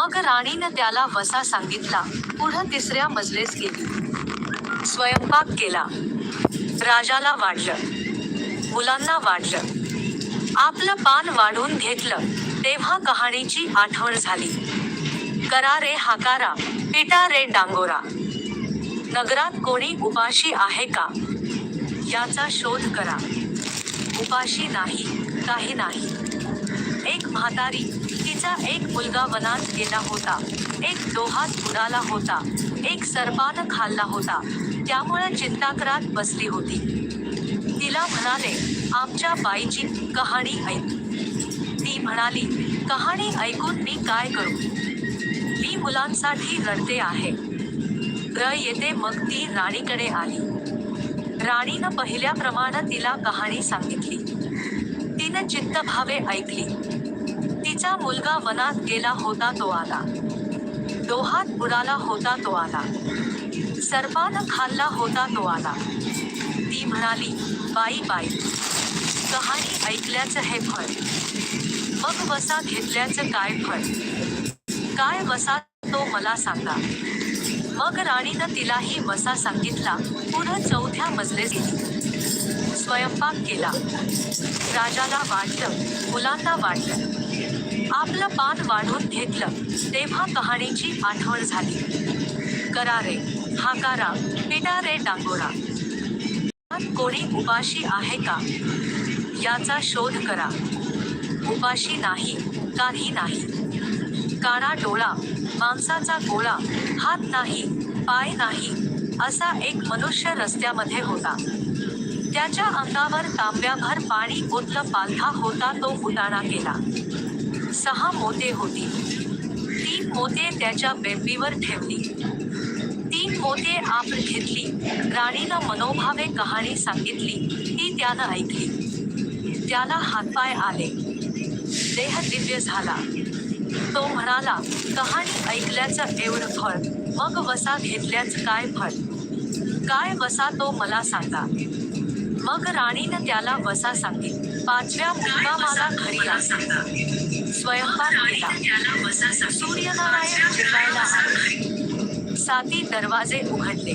मग राणीनं त्याला वसा सांगितला. पुढं तिसऱ्या मजलेस गेली. स्वयंपाक केला. राजाला वाढलं. मुलांना वाढलं. आपलं पान वाढून घेतलं. तेव्हा कहाणीची आठवण झाली. करा रे हाकारा पिटा रे डांगोरा. नगरात कोणी उपाशी आहे का? याचा शोध करा. उपाशी नाही काही नाही. एक म्हातारी तिचा एक मुलगा वनात गेला होता. एक डोहात बुडाला होता. एक सर्पानं खाल्ला होता. त्यामुळे चिंताकरात बसली होती. तिला म्हणाले आमच्या बाईची कहाणी ऐक. ती म्हणाली कहाणी ऐकून मी काय करू? मी मुलांसाठी रडते आहे. र येते मग ती राणीकडे आली. राणीनं पहिल्याप्रमाणे तिला कहाणी सांगितली. तिनं चित्तभावे ऐकली. तिचा मुलगा वनात गेला होता तो आला. डोहात बुडाला होता तो आला. सर्पानं खाल्ला होता तो आला. ती म्हणाली बाई बाई कहाणी ऐकल्याचं हे फळ. मग वसा घेतल्याचं काय फळ? काय वसा तो मला सांगा. मग राणीनं तिलाही वसा सांगितला. पुढं चौथ्या मजले स्वयंपाक केला. राजाला वाटलं मुलांना वाटलं. आपलं पान वाढून घेतलं तेव्हा कहाणीची आठवण झाली. करा रे हाकारा पिटारे डांगोरा. कोणी उपाशी आहे का? याचा शोध करा. उपाशी नाही काही नाही. काळा डोळा मांसाचा गोळा हात नाही पाय नाही असा एक मनुष्य रस्त्यामध्ये होता. त्याच्या अंगावर तांब्याभर पाणी ओतलं पालथा होता तो उताणा केला सहा मोते होती. तीन मोते त्याच्या बेंबीवर ठेवली. तीन मोते आपण घेतली. राणीनं मनोभावे कहाणी सांगितली. ती त्यानं ऐकली. त्याला हातपाय आले. देह दिव्य झाला. तो म्हणाला कहाणी ऐकल्याचं एवढं फळ मग वसा घेतल्याचं काय फळ? काय वसा तो मला सांगा. मग राणीनं त्याला वसा सांगितली. पाचव्या मुक्कामाला घरी आला. स्वयंपाक केला सूर्यनारायण जेवायला आले साती दरवाजे उघडले.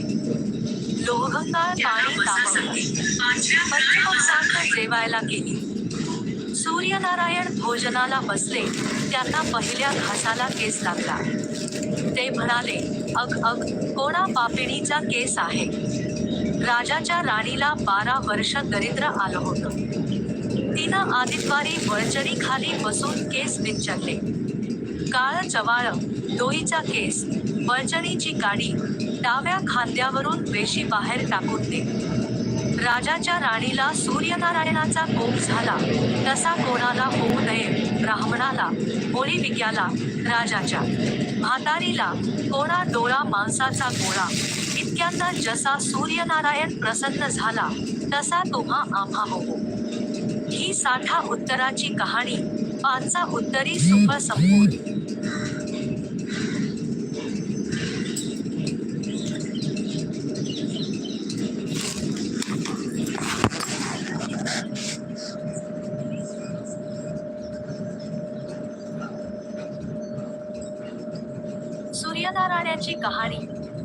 लोहगंगाळ पाणी तापवले. जेवायला गेली. सूर्यनारायण भोजनाला बसले. त्यांना पहिल्या घासाला केस लागला. ते म्हणाले अग अग कोणा पापिणीचा केस आहे? राजाच्या राणीला बारा वर्ष दरिद्र आलं होतं. तिनं आदितवारी बळचणी खाली बसून केस विचारले. काळ चवाळ डोईचा केस बळचणीची गाडी डाव्या खांद्यावरून वेशी बाहेर टाकून दे. राजाच्या राणीला सूर्यनारायणाचा कोप झाला तसा कोणाला होऊ नये ब्राह्मणाला होळीविक्याला राजाच्या. म्हातारीला कोणा डोळा मांसाचा गोळा. इतक्यांदा जसा सूर्यनारायण प्रसन्न झाला तसा तुम्हा आम्हा होऊ. ही साठा उत्तराची कहाणी. पाचचा उत्तरी सुख संपूर्ण. सूर्यनारायणाची कहाणी.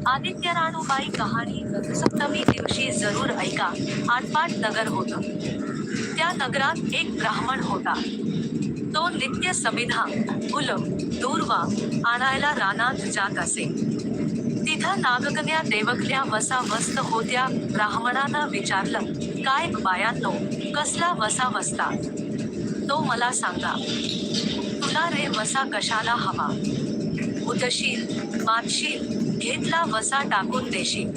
आदित्य राणूबाई कहाणी सप्तमी दिवशी जरूर ऐका. आठपाठ नगर होतं. त्या नगरात एक ब्राह्मण होता. तो नित्य समिधा फुल दूर्वा आणायला रानात जात असे. तिथं नागकन्या देवकल्या वसा वस्त होत्या ब्राह्मणानं विचारलं काय बायांनो कसला वसा वसता तो मला सांगा तुला रे वसा कशाला हवा? उदशील मातशील घेतला वसा टाकून देशील.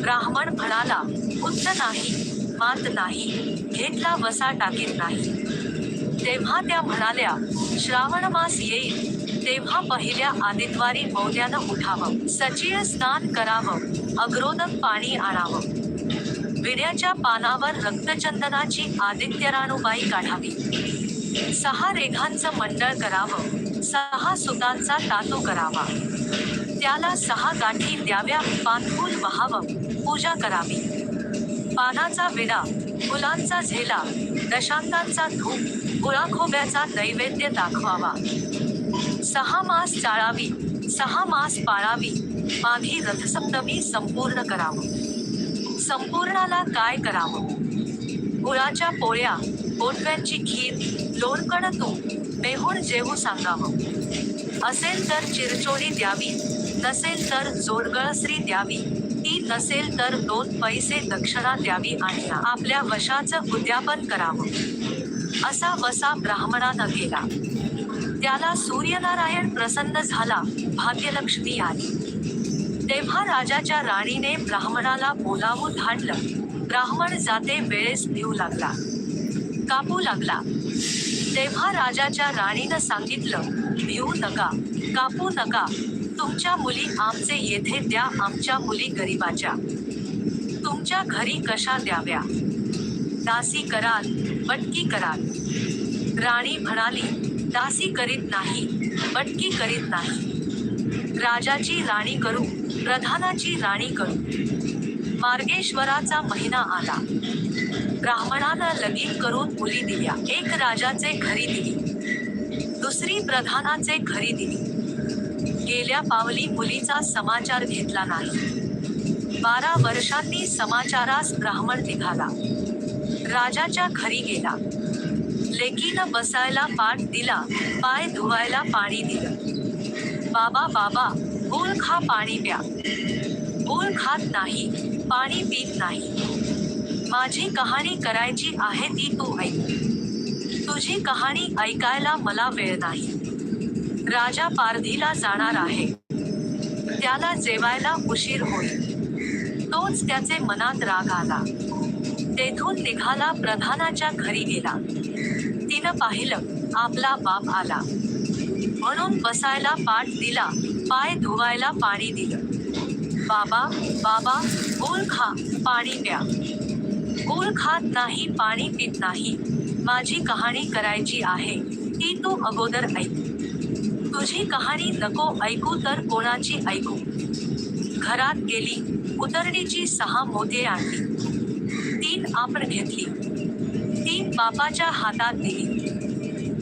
ब्राह्मण म्हणाला उत्त नाही मात नाही. घेतला वसा टाकीत नाही. तेव्हा त्या म्हणाल्या श्रावण मास येईल. तेव्हा पहिल्या आदित्वारी मौल्यानं उठावं. सचिळ स्नान करावं. अग्रोदक पाणी आणावं. विड्याच्या पानावर रक्तचंदनाची आदित्य राणूबाई काढावी. सहा रेघांचं मंडळ करावं. सहा सुतांचा तातू करावा. त्याला सहा गाठी द्याव्या पानफूल व्हावं पूजा करावी. पानाचा विडा फुलांचा झेला दशांतांचा धूप गुळाखोब्याचा नैवेद्य दाखवावा. सहा मास चाळावी सहा मास पाळावी माघी रथसप्तमी संपूर्ण करावं. संपूर्णाला काय करावं? गुळाच्या पोळ्या ओटव्यांची खीर लोणकण तूप मेहूण जेवू सांगावं. असेल तर चिरचोरी द्यावी नसेल तर जोडगळसरी द्यावी. ती नसेल तर दोन पैसे दक्षिणा द्यावी आणि आपल्या वशाचं उद्यापन करावं. असा वसा ब्राह्मणानं केला. त्याला सूर्यनारायण प्रसन्न झाला भाग्यलक्ष्मी आली. तेव्हा राजाच्या राणीने ब्राह्मणाला बोलावून धाडलं. ब्राह्मण जाते वेळेस भिऊ लागला. कापू लागला. तेव्हा राजाच्या राणीनं सांगितलं भिऊ नका कापू नका. तुमच्या मुली आमचे येथे द्या आमच्या मुली गरिबाच्या. तुमच्या घरी कशा द्याव्या? दासी कराल बटकी कराल. राणी म्हणाली दासी करीत नाही बटकी करीत नाही. राजाची राणी करू प्रधानाची राणी करू. मार्गेश्वराचा महिना आला. ब्राह्मणाला लगीन करून मुली दिल्या. एक राजाचे घरी दिली. दुसरी प्रधानाचे घरी दिली. गेल्या पावली मुलीचा समाचार घेतला नाही. बारा वर्षांनी समाचारास ब्राह्मण निघाला. राजाच्या घरी गेला. लेकीनं बसायला पाठ दिला पाय धुवायला पाणी दिलं. बाबा बाबा गोल खा पाणी प्या. गोल खात नाही पाणी पीत नाही. माझी कहाणी करायची आहे ती तू ऐक. तुझी कहाणी ऐकायला मला वेळ नाही. राजा पारधीला जाणार आहे. त्याला जेवायला उशीर होईल. तोच त्याचे मनात राग आला. तेथून निघाला प्रधानाच्या घरी गेला. तिनं पाहिलं आपला बाप आला. म्हणून बसायला पाठ दिला पाय धुवायला पाणी दिलं. बाबा बाबा गोल खा पाणी प्या. गोल खात नाही पाणी पित नाही. माझी कहाणी करायची आहे ती तू अगोदर ऐक. तुझी कहाणी नको ऐकू तर कोणाची ऐकू? घरात गेली उतरणीची सहा मोते आणली. तीन आपण घेतली. तीन बापाच्या हातात दिली.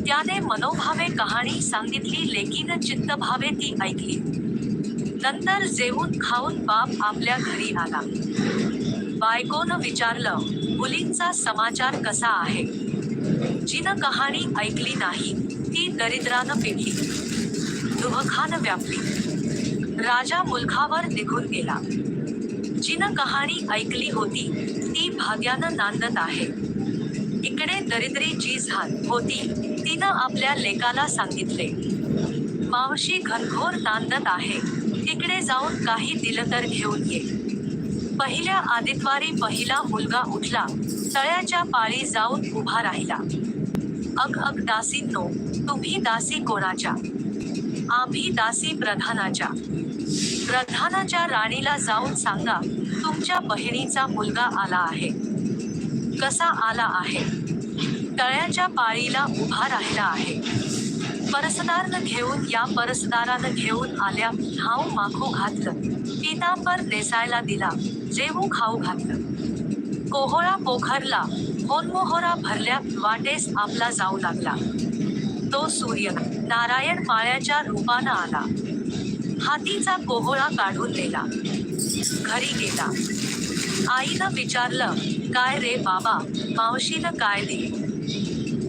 त्याने मनोभावे कहाणी सांगितली लेकीन चित्तभावे ती ऐकली. नंतर जेवून खाऊन बाप आपल्या घरी आला. बायकोनं विचारलं मुलींचा समाचार कसा आहे? जिनं कहाणी ऐकली नाही ती दरिद्रानं पिढली. धुमखान व्यापली राजा मुलखावर निघून गेला. जिनं कहाणी ऐकली होती ती भाग्यानं नांदत आहे. इकडे दरिद्री जी झाल होती तिनं आपल्या लेकाला सांगितले. मावशी घनघोर नांदत आहे तिकडे जाऊन काही दिलं तर घेऊन ये. पहिल्या आदित्वारी पहिला मुलगा उठला तळ्याच्या पाळी जाऊन उभा राहिला. अग अग दासींनो तुम्ही दासी कोणाच्या? आम्ही दासी प्रधानाच्या. प्रधानाच्या राणीला जाऊन सांगा तुमच्या बहिणीचा मुलगा आला आहे. कसा आला आहे? तळ्याच्या पाळीला उभा राहिला आहे. परसदारनं घेऊन या परसदारानं घेऊन आल्या खाऊ माखू घातलं. पितांबर नेसायला दिला जेवू खाऊ घातलं. कोहोळा पोखरला होनमोहोरा भरल्या वाटेस आपला जाऊ लागला. तो सूर्य नारायण माळ्याच्या रूपानं आला. हातीचा कोहोळा काढून नेला. घरी गेला. आईनं विचारलं काय रे बाबा मावशीनं काय दिलं?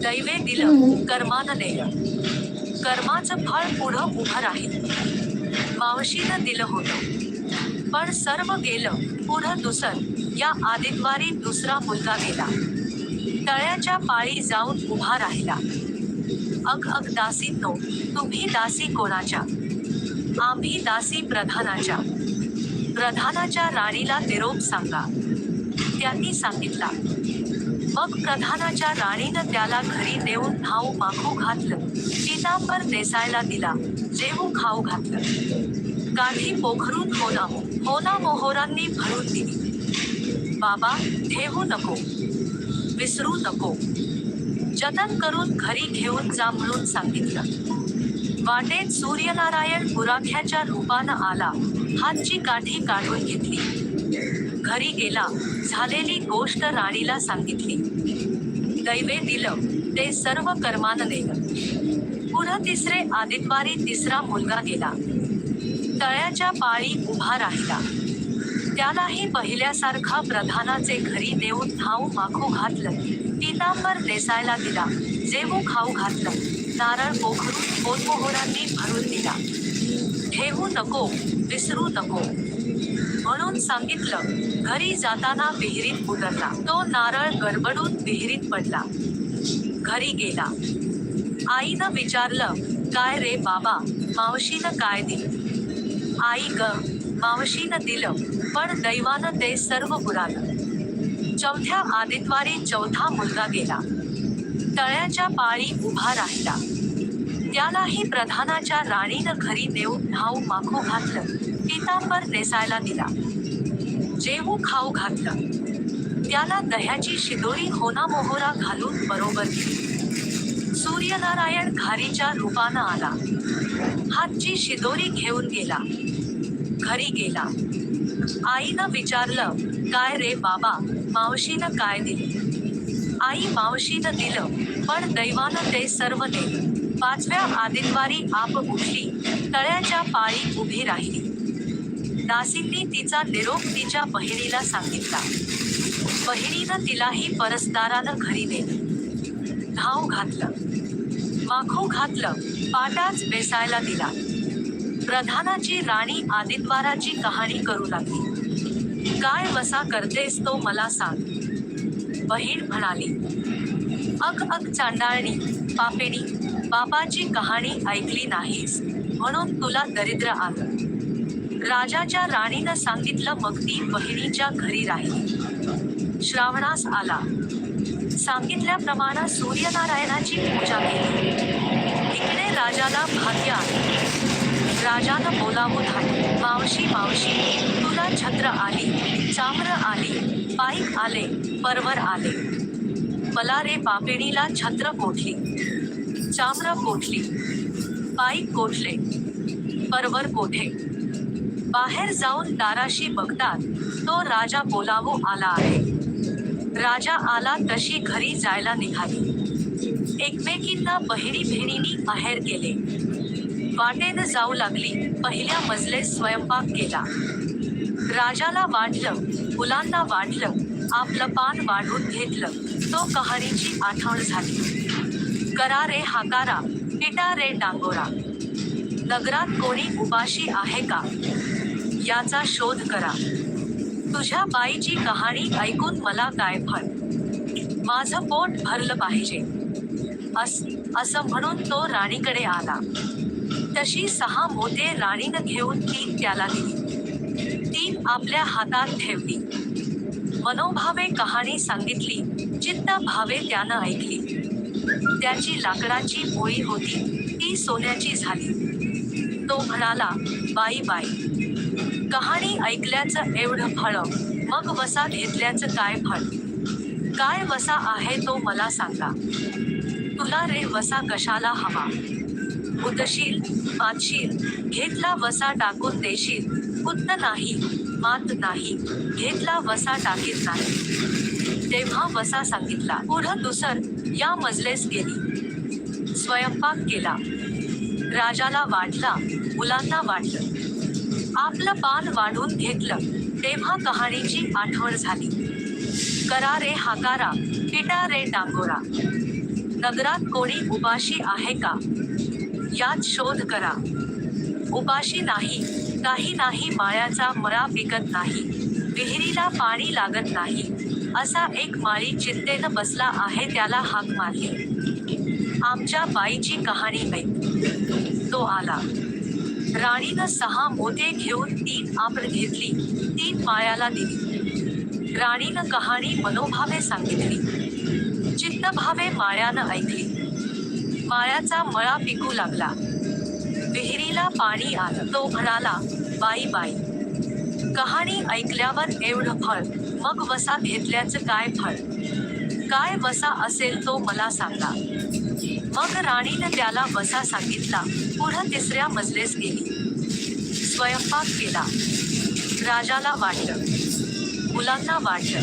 दैवे दिलं कर्मानं नेलं. कर्माचं फळ पुढं उभं राहील. मावशीनं दिलं होतं. पण सर्व गेलं पुढं दुसर या आदित्वारी दुसरा मुलगा गेला. तळ्याच्या पाळी जाऊन उभा राहिला. अग अग दासींनो तुम्ही दासी कोणाच्या? आम्ही दासी प्रधानाच्या. प्रधानाच्या राणीला निरोप सांगा. त्यांनी सांगितला मग प्रधानाच्या राणीनं त्याला घरी नेऊन खाऊ माखू घातलं. पितांबर नेसायला दिला जेवू खाऊ घातलं. काठी पोखरून होना होना मोहोरांनी भरून दिली. बाबा ठेवू नको. विसरू नको. जतन करून घरी घेऊन जा म्हणून सांगितलं. वाटेत सूर्यनारायण बुराख्याच्या रूपानं आला हातची काठी काढून घेतली. घरी गेला झालेली गोष्ट राणीला सांगितली. दैवे दिलं ते सर्व कर्मानं नेलं. पुढं तिसरे आदितवारी तिसरा मुलगा गेला. तळ्याच्या पाळी उभा राहिला. त्यालाही पहिल्यासारखा प्रधानाचे घरी देऊन धाव माखू घातलं पितांबर नेसायला दिला. जेवू खाऊ घातलं. नारळ पोखरून पोतमोहरांनी भरून दिला. ठेवू नको विसरू नको. म्हणून सांगितलं घरी जाताना विहिरीत उतरला. तो नारळ गडबडून विहिरीत पडला. घरी गेला. आईनं विचारलं काय रे बाबा मावशीनं काय दिलं? आई ग मावशीनं दिलं पण दैवानं ते सर्व बुडालं चौथ्या आदितवारी चौथा मुलगा गेला. तळ्याच्या पाळी उभा राहिला. त्यालाही प्रधानाच्या राणीनं घरी देऊन धाऊ माखू घातलं. पितांबर नेसायला दिला. जेवू खाऊ घातलं. त्याला दह्याची शिदोरी होना मोहोरा घालून बरोबर दिली. सूर्यनारायण घारीच्या रूपानं आला. हातची शिदोरी घेऊन गेला. घरी गेला. आईनं विचारलं काय रे बाबा मावशीनं काय दिलं? आई मावशीनं दिलं पण दैवानं ते सर्व नेलं. पाचव्या आदितवारी आप उठली तळ्याच्या पाळी उभी राहिली. दासींनी तिचा निरोप तिच्या बहिणीला सांगितला. बहिणीनं तिलाही परसदारानं घरी नेलं. धाव घातलं. माखू घातलं पाटाच बेसायला दिला. प्रधानाची राणी आदित्वाराची कहाणी करू लागली. काय वसा करतेस तो मला सांग. बहीण म्हणाली अग अग चांडाळणी पापेणी बापाची कहाणी ऐकली नाहीस म्हणून तुला दरिद्र आलं. राजाच्या राणीनं सांगितलं मग ती बहिणीच्या घरी राहिली. श्रावणास आला. सांगितल्याप्रमाणे सूर्यनारायणाची पूजा केली. इकडे राजाला भाग्य आले. राजानं बोलावून हात मावशी मावशी तुला छत्र आली चाम्र आली पाईक आले परवर आले. मला रे पापिणीला छत्र कोठली चाम्र कोठली पाईक कोठले परवर कोठे? बाहेर जाऊन दाराशी बघतात तो राजा बोलावो आला आहे. राजा आला तशी घरी जायला निघाली. एकमेकींना बहिणी बहिणींनी बाहेर गेले. वाटेनं जाऊ लागली. पहिल्या मजले स्वयंपाक केला. राजाला वाढलं मुलांना वाढलं आपलं पान वाढून घेतलं. तो कहाणीची आठवण झाली. करा रे हाकारा पिटा रे डांगोरा. नगरात कोणी उपाशी आहे का? याचा शोध करा. तुझ्या बाईची कहाणी ऐकून मला काय फळ? माझं पोट भरलं पाहिजे. अस असं म्हणून तो राणीकडे आला. तशी सहा मोठे राणीनं घेऊन तीन त्याला दिली. तीन आपल्या हातात ठेवली. मनोभावे कहाणी सांगितली चित्त भावे त्यानं ऐकली. त्याची लाकडाची पोळी होती ती सोन्याची झाली. तो म्हणाला बाई बाई कहाणी ऐकल्याचं एवढं फळ मग वसा घेतल्याचं काय फळ? काय वसा आहे तो मला सांगा. तुला रे वसा कशाला हवा? उदशील पाचशील. घेतला वसा टाकून देशील. उत्त नाही मात नाही. घेतला वसा टाकीत नाही. तेव्हा वसा सांगितला पुढं दुसर या मजलेस गेली. स्वयंपाक केला. राजाला वाढला मुलांना वाटलं. आपलं पान वाढून घेतलं. तेव्हा कहाणीची आठवण झाली. करा रे हाकारा पिटा रे डांगोरा नगरात कोणी उपाशी आहे का? यात शोध करा. उपाशी नाही काही नाही माळ्याचा मळा पिकत नाही विहिरीला पाणी लागत नाही असा एक माळी चिंतेनं बसला आहे त्याला हाक मारली. आमच्या बाईची कहाणी ऐक. तो आला. राणीनं सहा मोते घेऊन तीन आपण घेतली तीन माळ्याला दिली. राणीनं कहाणी मनोभावे सांगितली. चित्तभावे माळ्यानं ऐकली. माळ्याचा मळा पिकू लागला. विहिरीला पाणी आलं. तो म्हणाला बाई बाई. कहाणी ऐकल्यावर एवढं फळ मग वसा घेतल्याचं काय फळ? काय वसा असेल तो मला सांगा. मग राणीनं त्याला वसा सांगितला. पुढं तिसऱ्या मजलेस गेली. स्वयंपाक केला. राजाला वाटलं. मुलांना वाटलं.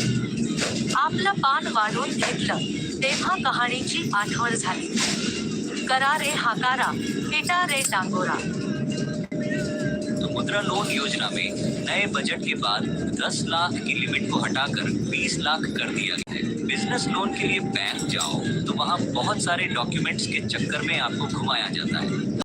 आपलं पान वाढून घेतलं. तेव्हा कहाणीची आठवण झाली. करा रे हाकारा, पिटा रे टांगोरा। तो मुद्रा लोन योजना में नए बजट के बाद 10 लाख की लिमिट को हटाकर 20 लाख कर दिया गया है। बिज़नेस लोन के लिए बैंक जाओ तो वहाँ बहुत सारे डॉक्यूमेंट्स के चक्कर में आपको घुमाया जाता है।